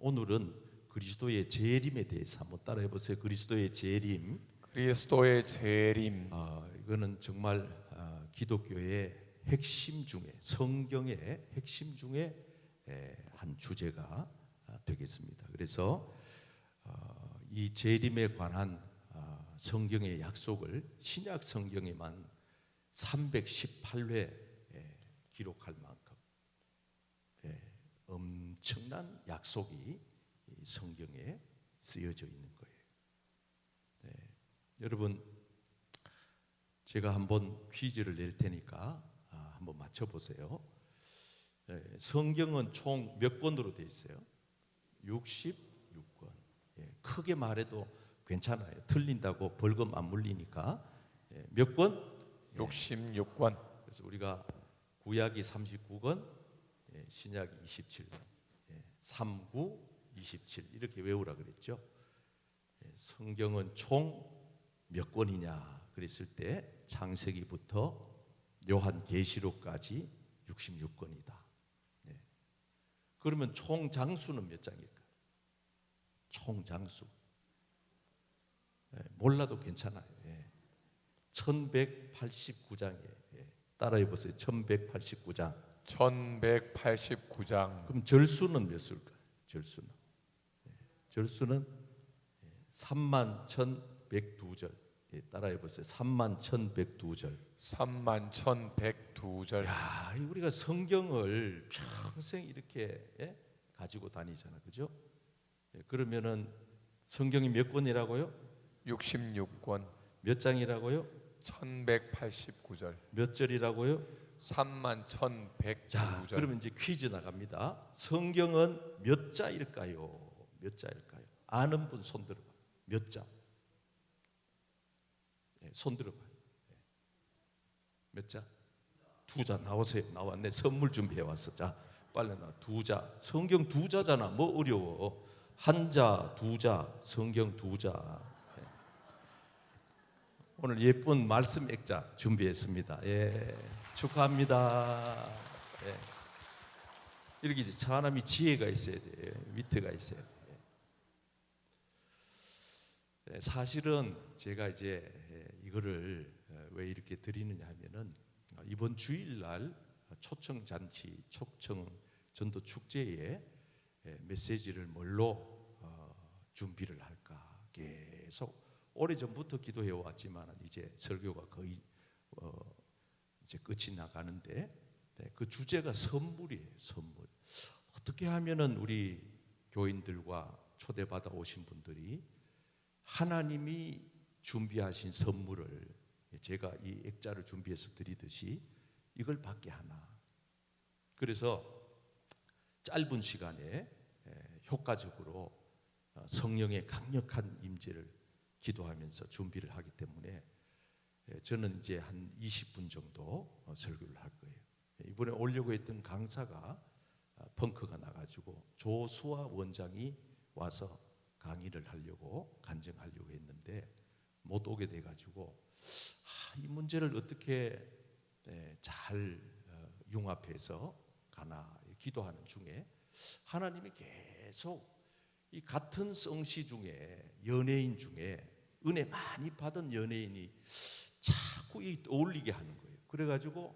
오늘은 그리스도의 재림에 대해서 한번 따라해 보세요. 그리스도의 재림. 그리스도의 재림 아, 이거는 정말 아, 기독교의 핵심 중에 성경의 핵심 중에 에, 한 주제가 아, 되겠습니다. 그래서 어, 이 재림에 관한 아, 성경의 약속을 신약 성경에만 318회 기록할 만큼 예, 엄청난 약속이 이 성경에 쓰여져 있는 거예요. 네, 여러분 제가 한번 퀴즈를 낼 테니까 아, 한번 맞춰 보세요. 예, 성경은 총 몇 권으로 되어 있어요? 66권. 예, 크게 말해도 괜찮아요. 틀린다고 벌금 안 물리니까 예, 몇 권? 66권 그래서 우리가 구약이 39권, 예, 신약이 27권, 예, 39, 27 이렇게 외우라 그랬죠. 예, 성경은 총 몇 권이냐 그랬을 때 창세기부터 요한 계시록까지 66권이다. 예. 그러면 총 장수는 몇 장일까요? 총 장수. 예, 몰라도 괜찮아요. 예. 1189장이에요. 예. 따라해 보세요. 1189장. 1189장 그럼 절수는 몇 수일까요? 절수는. 예. 절수는 3만 1102절. 예. 따라해 보세요. 3만 1102절. 3만 1102절 야, 이 우리가 성경을 평생 이렇게 예? 가지고 다니잖아. 그죠? 예. 그러면은 성경이 몇 권이라고요? 66권 몇 장이라고요? 1189절 몇 절이라고요? 3만 자, 1102절 그러면 이제 퀴즈 나갑니다. 성경은 몇 자일까요? 몇 자일까요? 아는 분 손 들어봐. 몇 자? 예, 손 들어봐. 예. 몇 자? 두 자 나오세요. 나왔네. 선물 준비해 왔어. 자, 빨리 나. 두 자. 성경 두 자잖아. 뭐 어려워? 한 자, 두 자. 성경 두 자. 예. 오늘 예쁜 말씀 액자 준비했습니다. 예, 축하합니다. 예. 이렇게 이제 사람이 지혜가 있어야 돼요. 위트가 있어야 돼요. 예, 사실은 제가 이제 예, 이거를 어, 왜 이렇게 드리느냐 하면은 어, 이번 주일날 초청 잔치, 초청 전도 축제에 예, 메시지를 뭘로 어, 준비를 할까 계속 오래 전부터 기도해 왔지만 이제 설교가 거의 어, 이제 끝이 나가는데 네, 그 주제가 선물이에요. 선물. 어떻게 하면은 우리 교인들과 초대받아 오신 분들이 하나님이 준비하신 선물을 제가 이 액자를 준비해서 드리듯이 이걸 받게 하나. 그래서 짧은 시간에 에, 효과적으로 어, 성령의 강력한 임재를 기도하면서 준비를 하기 때문에 에, 저는 이제 한 20분 정도 어, 설교를 할 거예요. 이번에 오려고 했던 강사가 어, 펑크가 나가지고 조수아 원장이 와서 강의를 하려고 간증하려고 했는데 못 오게 돼가지고 아, 이 문제를 어떻게 네, 잘 어, 융합해서 가나 기도하는 중에 하나님이 계속 이 같은 성씨 중에 연예인 중에 은혜 많이 받은 연예인이 자꾸 이 어울리게 하는 거예요. 그래가지고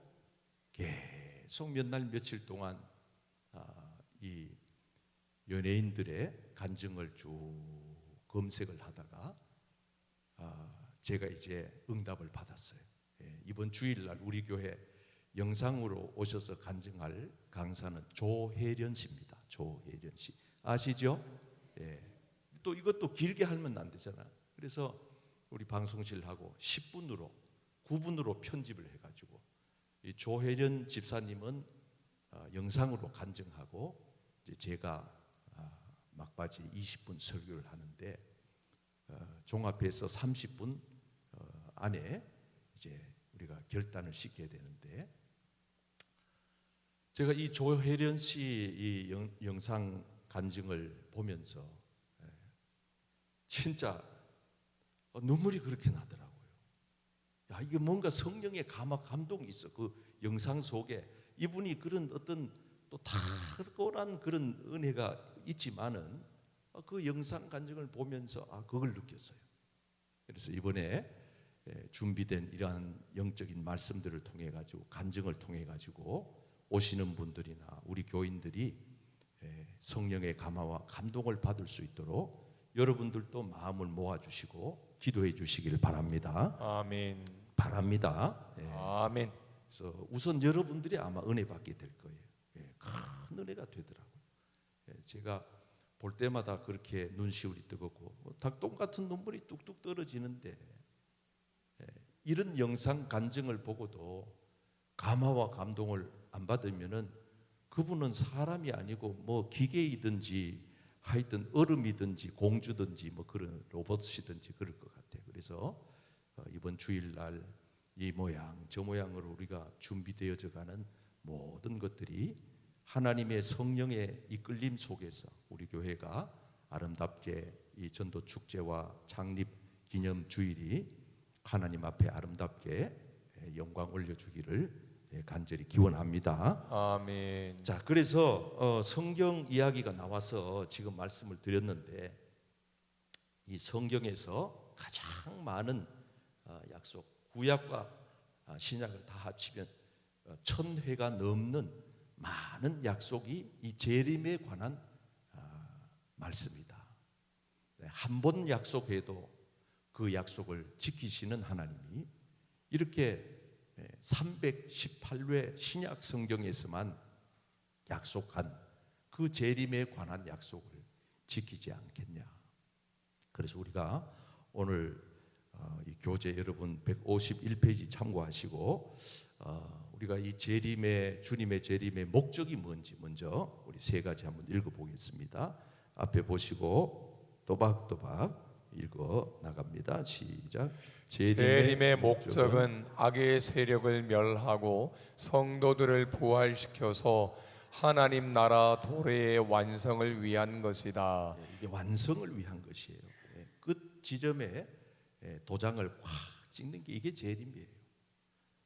계속 몇 날 며칠 동안 아, 이 연예인들의 간증을 쭉 검색을 하다가 아, 제가 이제 응답을 받았어요. 예, 이번 주일날 우리 교회 영상으로 오셔서 간증할 강사는 조혜련 씨입니다. 조혜련 씨 아시죠? 예. 또 이것도 길게 하면 안 되잖아. 그래서 우리 방송실하고 10분으로 9분으로 편집을 해가지고 이 조혜련 집사님은 어, 영상으로 간증하고 이제 제가 아, 막바지 20분 설교를 하는데 어, 종합해서 30분 어, 안에 이제 우리가 결단을 시켜야 되는데 제가 이 조혜련 씨이 영상 간증을 보면서 예, 진짜 어, 눈물이 그렇게 나더라고요. 야 이게 뭔가 성령의 감화 감동이 있어 그 영상 속에 이분이 그런 어떤 또 탁월한 그런 은혜가 있지만은 어, 그 영상 간증을 보면서 아 그걸 느꼈어요. 그래서 이번에 예, 준비된 이러한 영적인 말씀들을 통해 가지고 간증을 통해 가지고 오시는 분들이나 우리 교인들이 예, 성령의 감화와 감동을 받을 수 있도록 여러분들도 마음을 모아 주시고 기도해 주시길 바랍니다. 아멘. 바랍니다. 예. 아멘. 그래서 우선 여러분들이 아마 은혜 받게 될 거예요. 예, 큰 은혜가 되더라고요. 예, 제가 볼 때마다 그렇게 눈시울이 뜨겁고 뭐 닭똥 같은 눈물이 뚝뚝 떨어지는데 예, 이런 영상 간증을 보고도 감화와 감동을 안 받으면은 그분은 사람이 아니고 뭐 기계이든지 하여튼 얼음이든지 공주든지 뭐 그런 로봇이든지 그럴 것 같아요. 그래서 어, 이번 주일날 이 모양 저 모양으로 우리가 준비되어져 가는 모든 것들이 하나님의 성령의 이끌림 속에서 우리 교회가 아름답게 이 전도 축제와 창립 기념 주일이 하나님 앞에 아름답게 예, 영광 올려주기를 예, 간절히 기원합니다. 아멘. 자, 그래서 어, 성경 이야기가 나와서 지금 말씀을 드렸는데 이 성경에서 가장 많은 어, 약속, 구약과 아, 신약을 다 합치면 어, 천 회가 넘는 많은 약속이 이 재림에 관한 아, 말씀이다. 네, 한번 약속해도 그 약속을 지키시는 하나님이 이렇게 318회 신약 성경에서만 약속한 그 재림에 관한 약속을 지키지 않겠냐. 그래서 우리가 오늘 어, 이 교재 여러분 151페이지 참고하시고 어, 우리가 이 재림의 주님의 재림의 목적이 뭔지 먼저 우리 세 가지 한번 읽어보겠습니다. 앞에 보시고 또박또박 읽어 나갑니다. 시작. 재림의 목적은 악의 세력을 멸하고 성도들을 부활시켜서 하나님 나라 도래의 완성을 위한 것이다. 예, 이게 완성을 위한 것이에요. 예, 끝 지점에 예, 도장을 꽉 찍는 게 이게 재림이에요.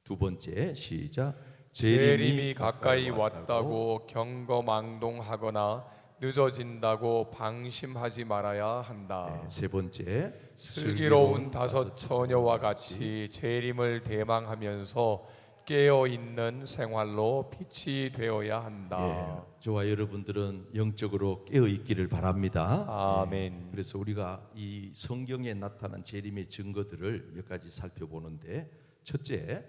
두 번째 시작. 재림이 가까이 왔다고 경거망동하거나 늦어진다고 방심하지 말아야 한다. 예, 세 번째 슬기로운 다섯 처녀와 같이 재림을 대망하면서 깨어 있는 생활로 빛이 되어야 한다. 예, 저와 여러분들은 영적으로 깨어 있기를 바랍니다. 아멘. 그래서 우리가 이 성경에 나타난 재림의 증거들을 몇 가지 살펴보는데 첫째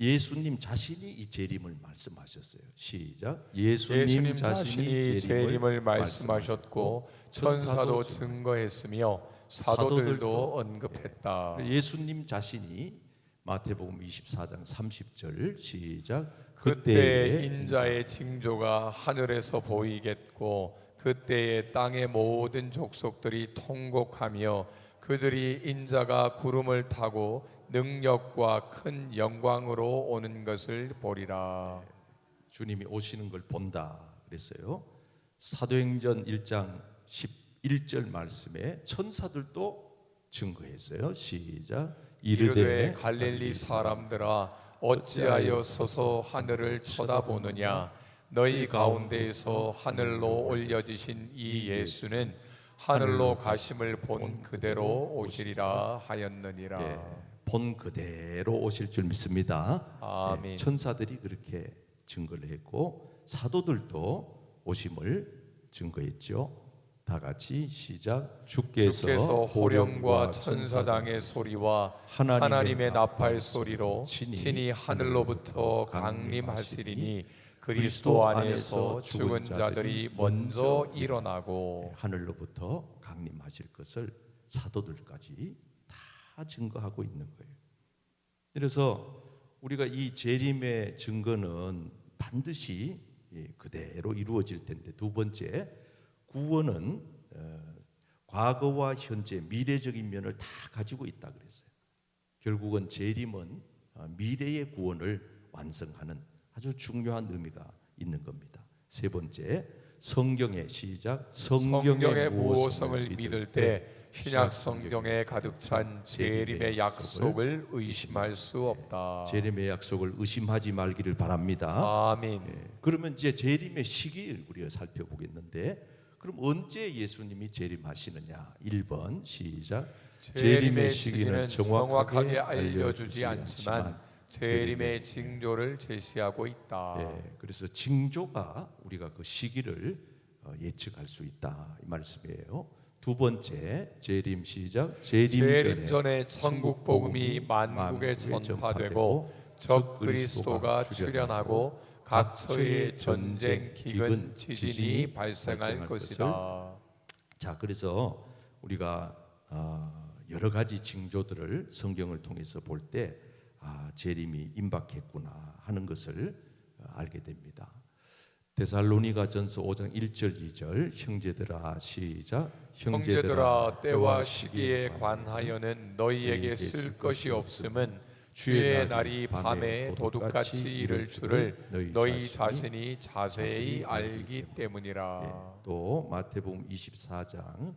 예수님 자신이 이 재림을 말씀하셨어요. 시작. 예수님, 예수님 자신이, 자신이 재림을 말씀하셨고 천사도 증- 증거했으며 사도들도 사도들도 언급했다. 예수님 자신이 마태복음 24장 30절 시작. 그때 인자의 징조가 하늘에서 보이겠고 그때에 땅의 모든 족속들이 통곡하며 그들이 인자가 구름을 타고 능력과 큰 영광으로 오는 것을 보리라. 주님이 오시는 걸 본다 그랬어요. 사도행전 1장 11절 말씀에 천사들도 증거했어요. 시작. 이르되 갈릴리 사람들아 어찌하여 서서 하늘을 쳐다보느냐 너희 가운데에서 하늘로 올려지신 이 예수는 하늘로 가심을 본 그대로 오시리라 하였느니라 예, 본 그대로 오실 줄 믿습니다. 아멘. 예, 천사들이 그렇게 증거를 했고 사도들도 오심을 증거했죠. 다 같이 시작. 주께서, 주께서 호령과 천사장의 소리와 하나님의 하나님의 나팔 소리로 친히 하늘로부터 강림하시리니 그리스도 안에서 죽은 자들이 먼저 일어나고 예, 하늘로부터 강림하실 것을 사도들까지 다 증거하고 있는 거예요. 그래서 우리가 이 재림의 증거는 반드시 예, 그대로 이루어질 텐데 두 번째 구원은 어, 과거와 현재 미래적인 면을 다 가지고 있다 그랬어요. 결국은 재림은 어, 미래의 구원을 완성하는 아주 중요한 의미가 있는 겁니다. 세 번째 성경의 시작 성경의 무호성을 믿을 때 신약 성경에 가득 찬 재림의 약속을 의심할 수 없다. 재림의 약속을 의심하지 말기를 바랍니다. 아멘. 예, 그러면 이제 재림의 시기를 우리가 살펴보겠는데 그럼 언제 예수님이 재림하시느냐? 1번 시작. 재림의 시기는 정확하게 알려주지 않지만 재림의 징조를 제시하고 있다. 예, 그래서 징조가 우리가 그 시기를 어, 예측할 수 있다 이 말씀이에요. 두 번째 재림 시작. 재림, 재림 전에 천국 복음이 만국에 전파되고 적 그리스도가 출현하고 각처에 전쟁, 기근, 지진이 발생할 것이다. 자, 그래서 우리가 어, 여러 가지 징조들을 성경을 통해서 볼 때 아, 재림이 임박했구나 하는 것을 어, 알게 됩니다. 데살로니가 전서 5장 1절 2절 형제들아 시작 형제들아 때와 시기에 관하여는 너희에게 쓸 것이 없음은 주의 날이 밤에 도둑같이 이를 줄을 너희 자신이 자세히 알기 때문이라. 예, 또 마태복음 24장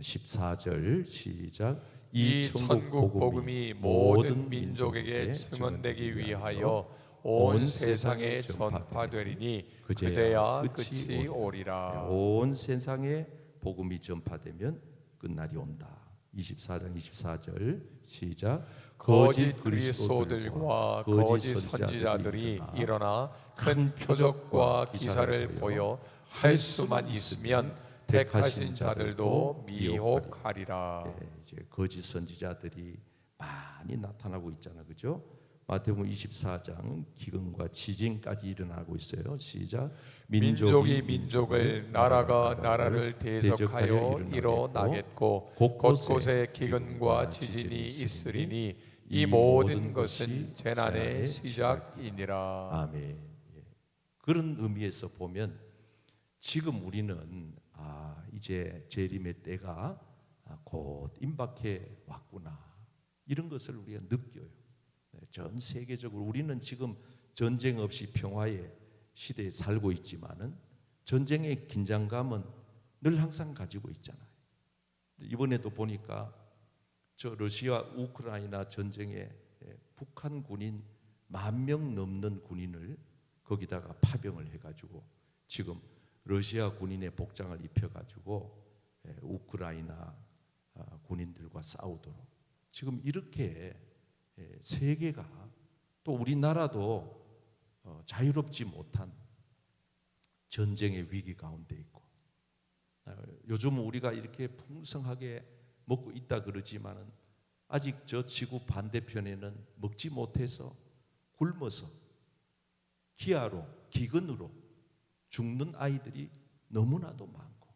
14절 시작 이 천국 복음이 모든 민족에게 증언되기 위하여 온 세상에 전파되리니 그제야 끝이 오리라. 온 세상에 복음이 전파되면 끝날이 온다. 24장 24절 시작 거짓 그리스도들과 거짓 선지자들이 일어나 큰 표적과 기사를 보여 할 수만 있으면 택하신 자들도 미혹하리라. 예, 이제 거짓 선지자들이 많이 나타나고 있잖아, 그죠? 마태복음 24장 기근과 지진까지 일어나고 있어요. 시작. 민족이 민족을 나라가 나라를 대적하여 일어나겠고 곳곳에 기근과 지진이 있으리니 이 모든 것은 재난의 시작이니라. 아멘. 예. 그런 의미에서 보면 지금 우리는 아, 이제 재림의 때가 아, 곧 임박해 왔구나. 이런 것을 우리가 느껴요. 네, 전 세계적으로 우리는 지금 전쟁 없이 평화의 시대에 살고 있지만은 전쟁의 긴장감은 늘 항상 가지고 있잖아요. 이번에도 보니까 저 러시아 우크라이나 전쟁에 예, 북한 군인 만 명 넘는 군인을 거기다가 파병을 해가지고 지금 러시아 군인의 복장을 입혀가지고 예, 우크라이나 아, 군인들과 싸우도록. 지금 이렇게 예, 세계가 또 우리나라도 어, 자유롭지 못한 전쟁의 위기 가운데 있고 어, 요즘 우리가 이렇게 풍성하게 먹고 있다 그러지만은 아직 저 지구 반대편에는 먹지 못해서 굶어서 기아로 기근으로 죽는 아이들이 너무나도 많고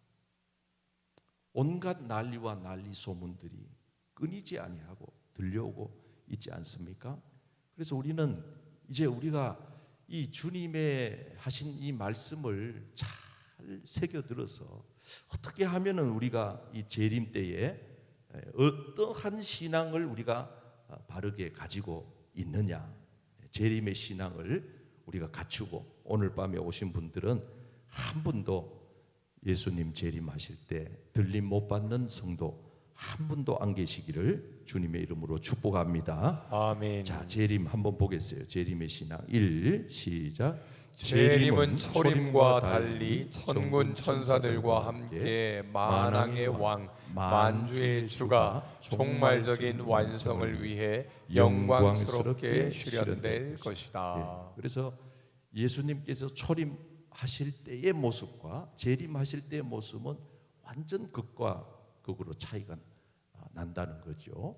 온갖 난리와 난리 소문들이 끊이지 아니하고 들려오고 있지 않습니까? 그래서 우리는 이제 우리가 이 주님의 하신 이 말씀을 잘 새겨 들어서 어떻게 하면은 우리가 이 재림 때에 어떠한 신앙을 우리가 바르게 가지고 있느냐 재림의 신앙을 우리가 갖추고 오늘 밤에 오신 분들은 한 분도 예수님 재림하실 때 들림 못 받는 성도 한 분도 안 계시기를 주님의 이름으로 축복합니다. 아멘. 자, 재림 한번 보겠어요. 재림의 신앙 1 시작. 재림은 초림과 달리 천군 천사들과 함께 만왕의 왕 만주의 주가 종말적인 완성을 위해 영광스럽게 실현될 것이다. 예, 그래서 예수님께서 초림하실 때의 모습과 재림하실 때의 모습은 완전 극과 극으로 차이가 난다는 거죠.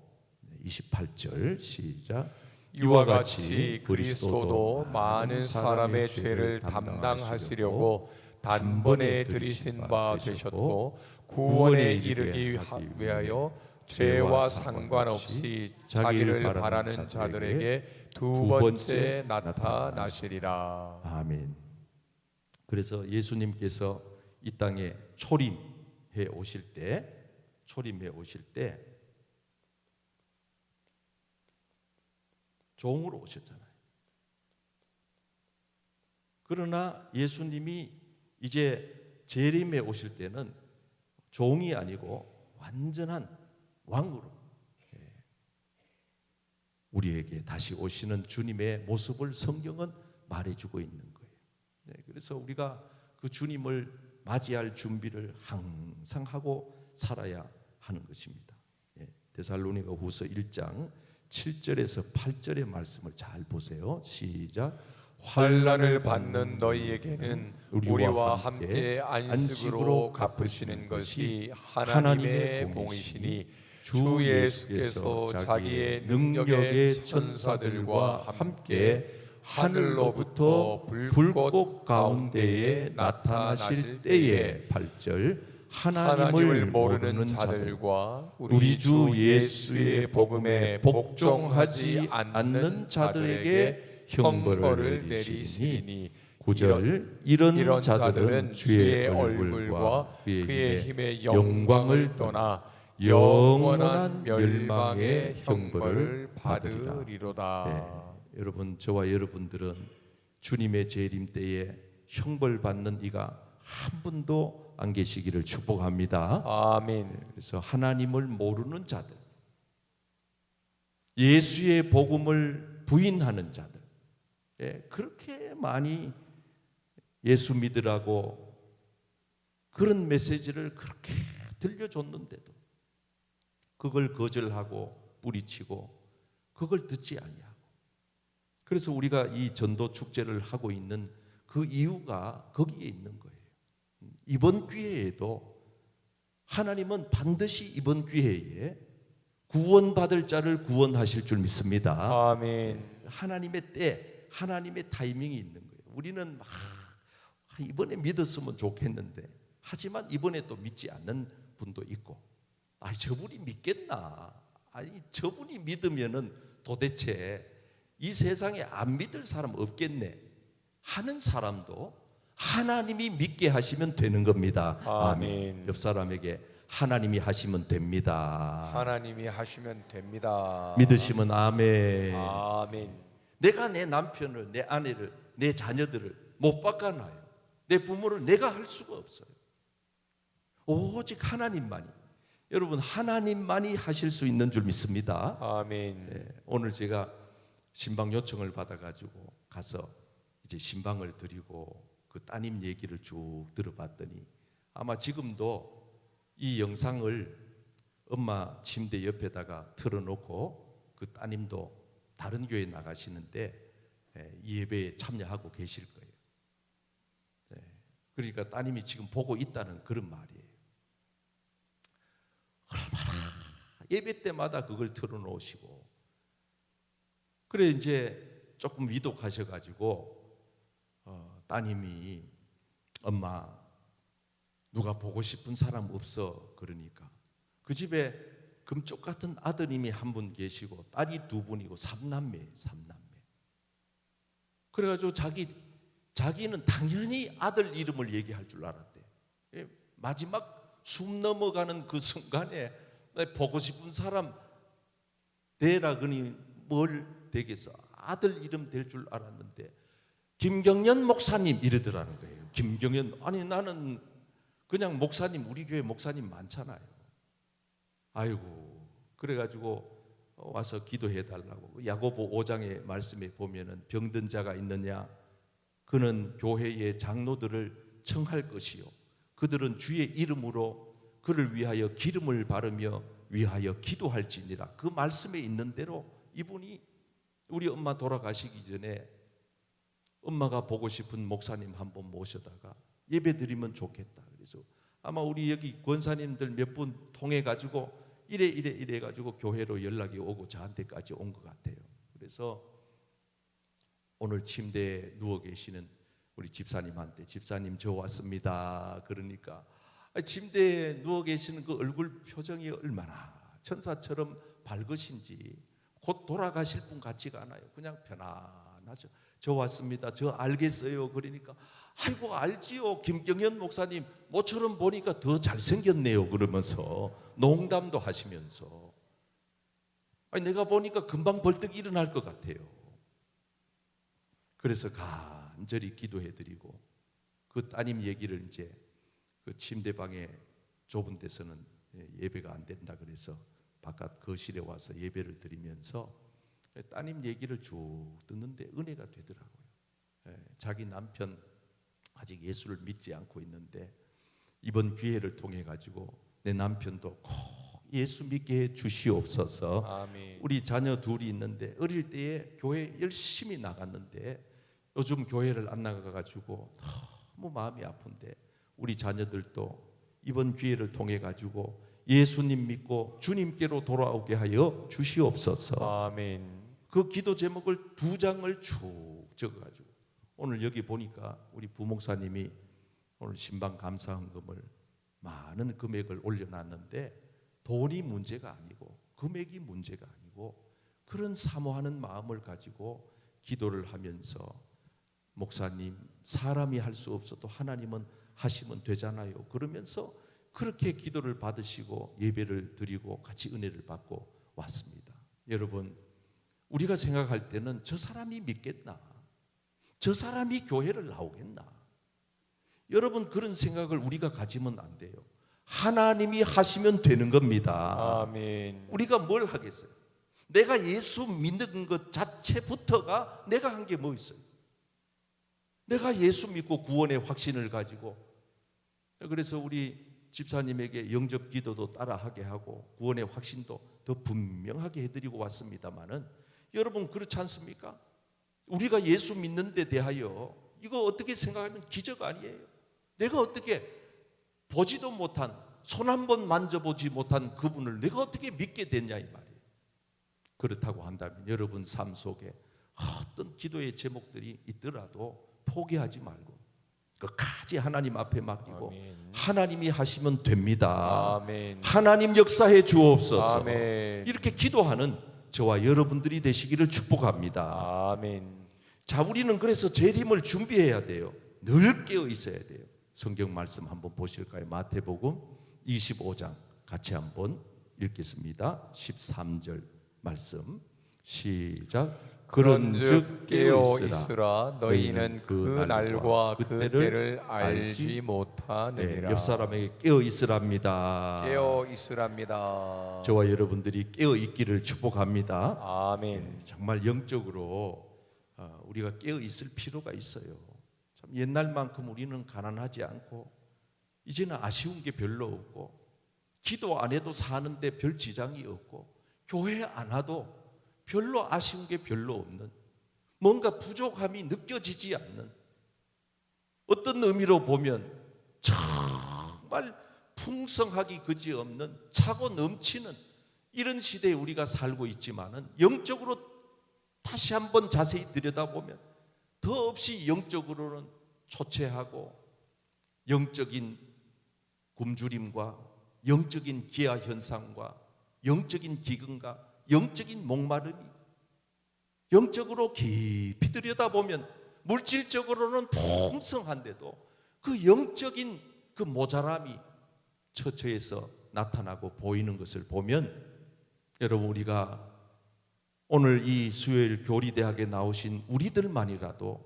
28절 시작. 이와 같이 그리스도도 많은 사람의 죄를 담당하시려고 단번에 들이신 바 되셨고 구원에 이르기 위하여 죄와 상관없이 자기를 바라는 자들에게 두 번째 나타나시리라. 아멘. 그래서 예수님께서 이 땅에 초림해 오실 때 초림해 오실 때 종으로 오셨잖아요. 그러나 예수님이 이제 재림에 오실 때는 종이 아니고 완전한 왕으로 예, 우리에게 다시 오시는 주님의 모습을 성경은 말해주고 있는 거예요. 네, 그래서 우리가 그 주님을 맞이할 준비를 항상 하고 살아야 하는 것입니다. 예, 데살로니가 후서 1장 7절에서 8절의 말씀을 잘 보세요. 시작. 환란을 받는 너희에게는 우리와 함께 안식으로 갚으시는 것이 하나님의 공이시니 주주 예수께서 자기의 능력의 천사들과 함께 하늘로부터 불꽃 가운데에 나타나실 때에 8절 하나님을 하나님을 모르는 자들과 우리 주 예수의 복음에 복종하지 않는 자들에게 형벌을 내리시니 9절 이런, 이런 자들은 주의 얼굴과 그의, 힘의 영광을 떠나 영원한 멸망의 형벌을. 받으리로다. 예, 여러분 저와 여러분들은 주님의 재림 때에 형벌 받는 이가 한 분도 안 계시기를 축복합니다. 아멘. 그래서 하나님을 모르는 자들, 예수의 복음을 부인하는 자들, 예, 그렇게 많이 예수 믿으라고 그런 메시지를 그렇게 들려줬는데도 그걸 거절하고 뿌리치고 그걸 듣지 아니하고 그래서 우리가 이 전도 축제를 하고 있는 그 이유가 거기에 있는 거예요. 이번 기회에도 하나님은 반드시 이번 기회에 구원받을 자를 구원하실 줄 믿습니다. 아멘. 하나님의 때, 하나님의 타이밍이 있는 거예요. 우리는 막 아, 이번에 믿었으면 좋겠는데 하지만 이번에 또 믿지 않는 분도 있고 아니 저분이 믿겠나? 아니 저분이 믿으면은 도대체 이 세상에 안 믿을 사람 없겠네 하는 사람도 하나님이 믿게 하시면 되는 겁니다. 아멘. 옆 사람에게 하나님이 하시면 됩니다. 하나님이 하시면 됩니다. 믿으시면 아멘. 아멘. 내가 내 남편을, 내 아내를, 내 자녀들을 못 바꿔놔요. 내 부모를 내가 할 수가 없어요. 오직 하나님만이. 여러분 하나님만이 하실 수 있는 줄 믿습니다. 아멘. 예, 오늘 제가 신방 요청을 받아가지고 가서 이제 신방을 드리고 그 따님 얘기를 쭉 들어봤더니 아마 지금도 이 영상을 엄마 침대 옆에다가 틀어놓고 그 따님도 다른 교회 나가시는데 예, 이 예배에 참여하고 계실 거예요. 예, 그러니까 따님이 지금 보고 있다는 그런 말이에요. 얼마나 예배 때마다 그걸 틀어놓으시고 그래 이제 조금 위독하셔가지고 어, 따님이 엄마 누가 보고 싶은 사람 없어 그러니까. 그 집에 금쪽 같은 아드님이 한 분 계시고 딸이 두 분이고 삼남매 삼남매. 그래가지고 자기 자기는 당연히 아들 이름을 얘기할 줄 알았대. 예, 마지막 숨 넘어가는 그 순간에 보고 싶은 사람 대라 그니 뭘 되겠어? 아들 이름 될 줄 알았는데 김경연 목사님 이러더라는 거예요. 김경연 아니 나는 그냥 목사님 우리 교회 목사님 많잖아요. 아이고 그래가지고 와서 기도해 달라고. 야고보 5장의 말씀에 보면은 병든 자가 있느냐? 그는 교회의 장로들을 청할 것이요. 그들은 주의 이름으로 그를 위하여 기름을 바르며 위하여 기도할지니라. 그 말씀에 있는 대로 이분이 우리 엄마 돌아가시기 전에 엄마가 보고 싶은 목사님 한 번 모셔다가 예배 드리면 좋겠다. 그래서 아마 우리 여기 권사님들 몇 분 통해 가지고 이래 이래 이래 가지고 교회로 연락이 오고 저한테까지 온 것 같아요. 그래서 오늘 침대에 누워 계시는 우리 집사님한테 집사님 저 왔습니다. 그러니까 아, 침대에 누워 계시는 그 얼굴 표정이 얼마나 천사처럼 밝으신지 곧 돌아가실 분 같지가 않아요. 그냥 편안하죠. 저 왔습니다. 저 알겠어요. 그러니까 아이고 알지요. 김경현 목사님 모처럼 보니까 더 잘생겼네요. 그러면서 농담도 하시면서 아니 내가 보니까 금방 벌떡 일어날 것 같아요. 그래서 간절히 기도해 드리고 그 따님 얘기를 이제 그 침대방에 좁은 데서는 예, 예배가 안 된다 그래서 바깥 거실에 와서 예배를 드리면서 따님 얘기를 쭉 듣는데 은혜가 되더라고요. 예, 자기 남편 아직 예수를 믿지 않고 있는데 이번 기회를 통해 가지고 내 남편도 꼭 예수 믿게 해 주시옵소서. 아멘. 우리 자녀 둘이 있는데 어릴 때에 교회 열심히 나갔는데 요즘 교회를 안 나가 가지고 너무 마음이 아픈데 우리 자녀들도 이번 기회를 통해 가지고 예수님 믿고 주님께로 돌아오게 하여 주시옵소서. 아멘. 그 기도 제목을 두 장을 쭉 적어 가지고 오늘 여기 보니까 우리 부목사님이 오늘 신방 감사헌금을 많은 금액을 올려놨는데 돈이 문제가 아니고 금액이 문제가 아니고 그런 사모하는 마음을 가지고 기도를 하면서 목사님 사람이 할 수 없어도 하나님은 하시면 되잖아요. 그러면서 그렇게 기도를 받으시고 예배를 드리고 같이 은혜를 받고 왔습니다. 여러분 우리가 생각할 때는 저 사람이 믿겠나? 저 사람이 교회를 나오겠나? 여러분 그런 생각을 우리가 가지면 안 돼요. 하나님이 하시면 되는 겁니다. 아멘. 우리가 뭘 하겠어요? 내가 예수 믿는 것 자체부터가 내가 한 게 뭐 있어요? 내가 예수 믿고 구원의 확신을 가지고 그래서 우리 집사님에게 영접 기도도 따라하게 하고 구원의 확신도 더 분명하게 해드리고 왔습니다만은 여러분 그렇지 않습니까? 우리가 예수 믿는 데 대하여 이거 어떻게 생각하면 기적 아니에요. 내가 어떻게 보지도 못한 손 한 번 만져보지 못한 그분을 내가 어떻게 믿게 됐냐 이 말이에요. 그렇다고 한다면 여러분 삶 속에 어떤 기도의 제목들이 있더라도 포기하지 말고 끝까지 하나님 앞에 맡기고 아멘. 하나님이 하시면 됩니다. 아멘. 하나님 역사해 주옵소서. 아멘. 이렇게 기도하는 저와 여러분들이 되시기를 축복합니다. 아멘. 자, 우리는 그래서 재림을 준비해야 돼요. 늘 깨어 있어야 돼요. 성경 말씀 한번 보실까요? 마태복음 25장 같이 한번 읽겠습니다. 13절 말씀 시작. 그런즉 깨어 있으라. 너희는 그 날과 그 때를 알지 못하느니라. 네, 옆 사람에게 깨어 있으랍니다. 깨어 있으랍니다. 저와 여러분들이 깨어 있기를 축복합니다. 아멘. 네, 정말 영적으로 어, 우리가 깨어 있을 필요가 있어요. 참 옛날만큼 우리는 가난하지 않고 이제는 아쉬운 게 별로 없고 기도 안 해도 사는데 별 지장이 없고 교회 안 와도 별로 아쉬운 게 별로 없는 뭔가 부족함이 느껴지지 않는 어떤 의미로 보면 정말 풍성하기 그지없는 차고 넘치는 이런 시대에 우리가 살고 있지만은 영적으로 다시 한번 자세히 들여다보면 더 없이 영적으로는 초췌하고 영적인 굶주림과 영적인 기아 현상과 영적인 기근과 영적인 목마름이 영적으로 깊이 들여다보면 물질적으로는 풍성한데도 그 영적인 그 모자람이 처처에서 나타나고 보이는 것을 보면 여러분 우리가 오늘 이 수요일 교리대학에 나오신 우리들만이라도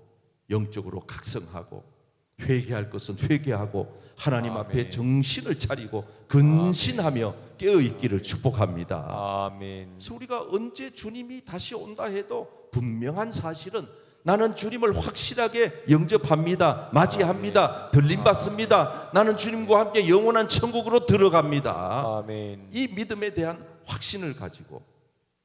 영적으로 각성하고 회개할 것은 회개하고 하나님 아멘. 앞에 정신을 차리고 근신하며 깨어 있기를 축복합니다. 아멘. 그래서 우리가 언제 주님이 다시 온다 해도 분명한 사실은 나는 주님을 확실하게 영접합니다. 맞이합니다. 들림 받습니다. 나는 주님과 함께 영원한 천국으로 들어갑니다. 아멘. 이 믿음에 대한 확신을 가지고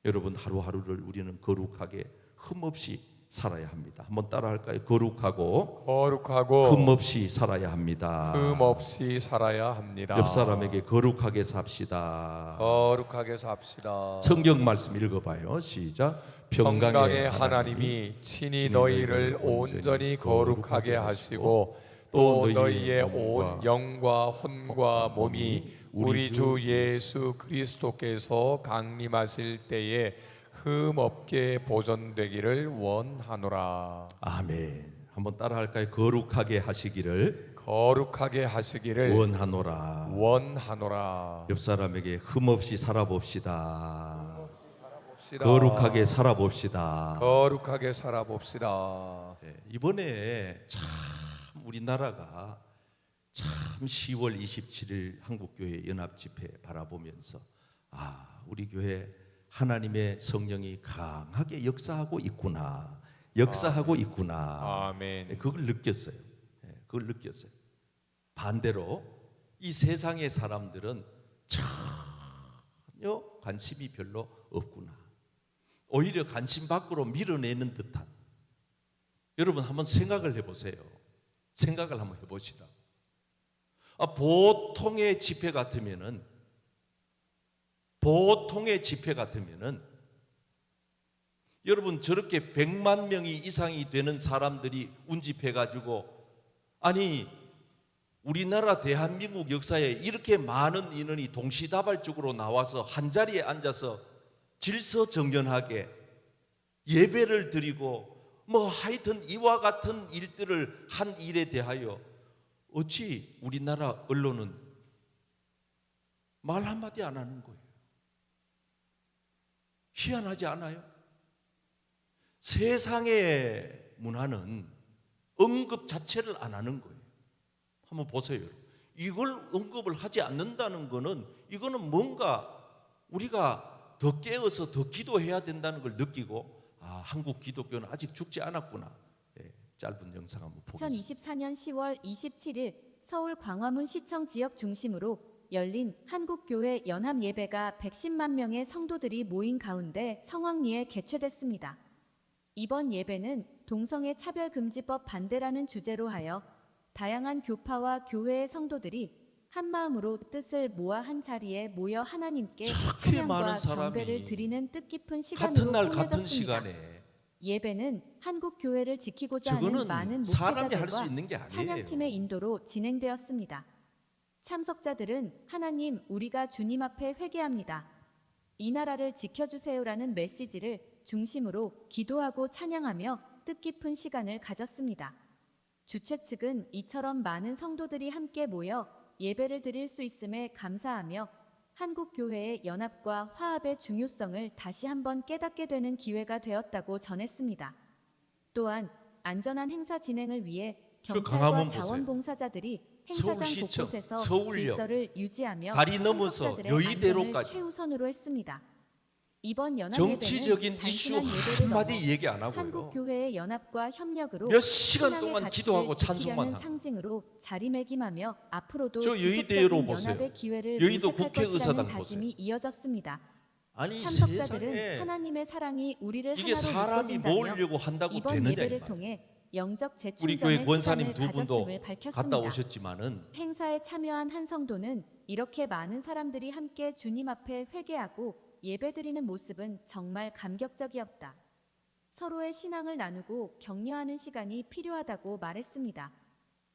여러분 하루하루를 우리는 거룩하게 흠없이 살아야 합니다. 한번 따라할까요? 거룩하고 거룩하고 흠 없이 살아야 합니다. 흠 없이 살아야 합니다. 옆 사람에게 거룩하게 삽시다. 거룩하게 삽시다. 성경 말씀 읽어봐요. 시작. 평강의 하나님이 친히 너희를 온전히 거룩하게 하시고 또 너희의 온 영과 혼과 몸이 우리 주 예수 그리스도께서 강림하실 때에 흠 없게 보존되기를 원하노라. 아멘. 한번 따라할까요? 거룩하게 하시기를 거룩하게 하시기를 원하노라. 원하노라. 옆 사람에게 흠 없이 살아봅시다. 봅시다. 거룩하게 살아봅시다. 참 10월 27일 한국교회 연합집회 바라보면서 아 우리 교회 하나님의 성령이 강하게 역사하고 있구나 역사하고 있구나 아멘. 네, 그걸 느꼈어요. 네, 그걸 느꼈어요. 반대로 이 세상의 사람들은 전혀 관심이 별로 없구나. 오히려 관심 밖으로 밀어내는 듯한. 여러분 한번 생각을 해보세요. 생각을 한번 해보시라. 아, 보통의 집회 같으면은 보통의 집회 같으면은 여러분 저렇게 100만 명이 이상이 되는 사람들이 운집해 가지고 아니 우리나라 대한민국 역사에 이렇게 많은 인원이 동시다발적으로 나와서 한 자리에 앉아서 질서정연하게 예배를 드리고 뭐 하여튼 이와 같은 일들을 한 일에 대하여 어찌 우리나라 언론은 말 한마디 안 하는 거예요. 희한하지 않아요? 세상의 문화는 언급 자체를 안 하는 거예요. 한번 보세요. 이걸 언급을 하지 않는다는 거는 이거는 뭔가 우리가 더 깨어서 더 기도해야 된다는 걸 느끼고 아 한국 기독교는 아직 죽지 않았구나. 예, 짧은 영상 한번 보겠습니다. 2024년 10월 27일 서울 광화문 시청 지역 중심으로 열린 한국교회 연합 예배가 110만 명의 성도들이 모인 가운데 성황리에 개최됐습니다. 이번 예배는 동성애 차별금지법 반대라는 주제로 하여 다양한 교파와 교회의 성도들이 한 마음으로 뜻을 모아 한 자리에 모여 하나님께 찬양과 경배를 드리는 뜻깊은 시간으로 같은 날 같은 꾸며졌습니다. 시간에 예배는 한국 교회를 지키고자 하는 많은 목회자들과. 찬양팀의 인도로 진행되었습니다. 참석자들은 하나님 우리가 주님 앞에 회개합니다. 이 나라를 지켜주세요라는 메시지를 중심으로 기도하고 찬양하며 뜻깊은 시간을 가졌습니다. 주최 측은 이처럼 많은 성도들이 함께 모여 예배를 드릴 수 있음에 감사하며 한국 교회의 연합과 화합의 중요성을 다시 한번 깨닫게 되는 기회가 되었다고 전했습니다. 또한 안전한 행사 진행을 위해 저 경찰과. 자원봉사자들이 행사장 서울시청, 곳곳에서 서울역, 질서를 유지하며 다리 넘어서 여의대로까지 안전을 최우선으로 했습니다. 이번 연합 정치적인 이슈 한마디 얘기 안 하고요. 한국 교회의 연합과 협력으로 몇 시간 신앙의 동안 가치를 기도하고 지키려는 찬송만 하고. 상징으로 자리매김하며 앞으로도 저 지속적인 여의대로 보세요. 연합의 기회를 여의도 모색할 국회의사당 것이라는 다짐이 이어졌습니다. 아니 참석자들은 세상에 하나님의 사랑이 우리를 이게 하나로 사람이 묶어준다며 모으려고 한다고 이번 되느냐 이 예배를 말. 통해 영적 우리 재충전의 교회 권사님 시간을 두 분도 가졌음을 밝혔습니다. 갔다 오셨지만은 행사에 참여한 한 성도는 이렇게 많은 사람들이 함께 주님 앞에 회개하고 예배드리는 모습은 정말 감격적이었다. 서로의 신앙을 나누고 격려하는 시간이 필요하다고 말했습니다.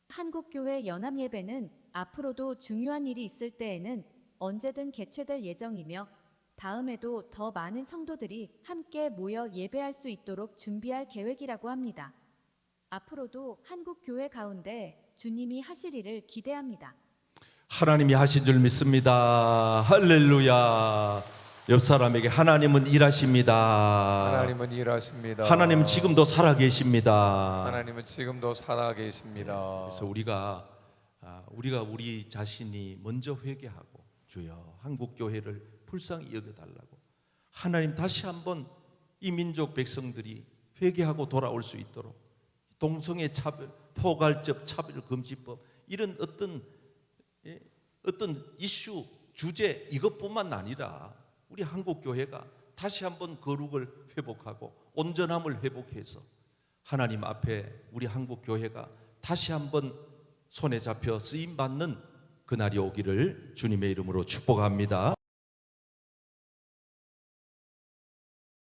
한국교회 연합예배는 앞으로도 중요한 일이 있을 때에는 언제든 개최될 예정이며 다음에도 더 많은 성도들이 함께 모여 예배할 수 있도록 준비할 계획이라고 합니다. 앞으로도 한국 교회 가운데 주님이 하실 일을 기대합니다. 하나님이 하신 줄 믿습니다. 할렐루야. 옆 사람에게 하나님은 일하십니다. 하나님은 일하십니다. 하나님은 지금도 살아 계십니다. 하나님은 지금도 살아 계십니다. 그래서 우리가 아, 우리가 우리 자신이 먼저 회개하고 주여 한국 교회를 불쌍히 여겨 달라고 하나님 다시 한번 이 민족 백성들이 회개하고 돌아올 수 있도록 동성애 차별, 포괄적 차별 금지법 이런 어떤 예, 어떤 이슈 주제 이것뿐만 아니라 우리 한국 교회가 다시 한번 거룩을 회복하고 온전함을 회복해서 하나님 앞에 우리 한국 교회가 다시 한번 손에 잡혀 쓰임 받는 그날이 오기를 주님의 이름으로 축복합니다.